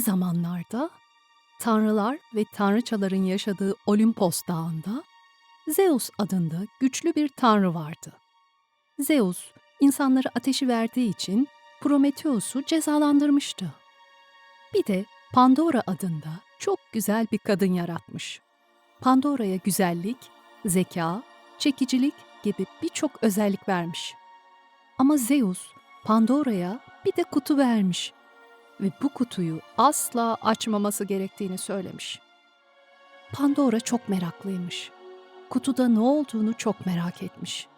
zamanlarda tanrılar ve tanrıçaların yaşadığı Olimpos Dağı'nda Zeus adında güçlü bir tanrı vardı. Zeus, insanlara ateşi verdiği için Prometheus'u cezalandırmıştı. Bir de Pandora adında çok güzel bir kadın yaratmış. Pandora'ya güzellik, zeka, çekicilik gibi birçok özellik vermiş. Ama Zeus Pandora'ya bir de kutu vermiş ve bu kutuyu asla açmaması gerektiğini söylemiş. Pandora çok meraklıymış. Kutuda ne olduğunu çok merak etmiş.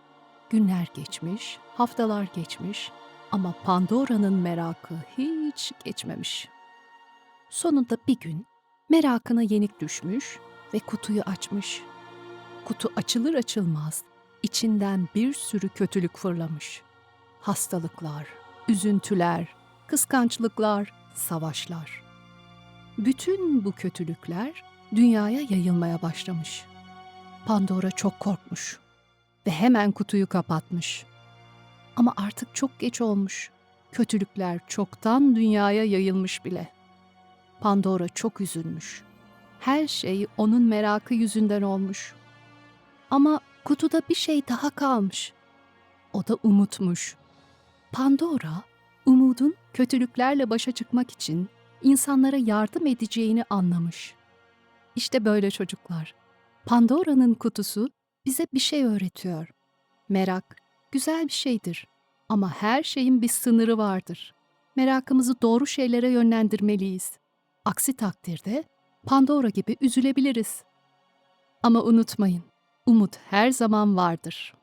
Günler geçmiş, haftalar geçmiş ama Pandora'nın merakı hiç geçmemiş. Sonunda bir gün merakına yenik düşmüş ve kutuyu açmış. Kutu açılır açılmaz içinden bir sürü kötülük fırlamış. Hastalıklar, üzüntüler, kıskançlıklar, savaşlar. Bütün bu kötülükler dünyaya yayılmaya başlamış. Pandora çok korkmuş ve hemen kutuyu kapatmış. Ama artık çok geç olmuş. Kötülükler çoktan dünyaya yayılmış bile. Pandora çok üzülmüş. Her şey onun merakı yüzünden olmuş. Ama kutuda bir şey daha kalmış. O da umutmuş. Pandora, umudun kötülüklerle başa çıkmak için insanlara yardım edeceğini anlamış. İşte böyle çocuklar. Pandora'nın kutusu bize bir şey öğretiyor. Merak güzel bir şeydir ama her şeyin bir sınırı vardır. Merakımızı doğru şeylere yönlendirmeliyiz. Aksi takdirde Pandora gibi üzülebiliriz. Ama unutmayın, umut her zaman vardır.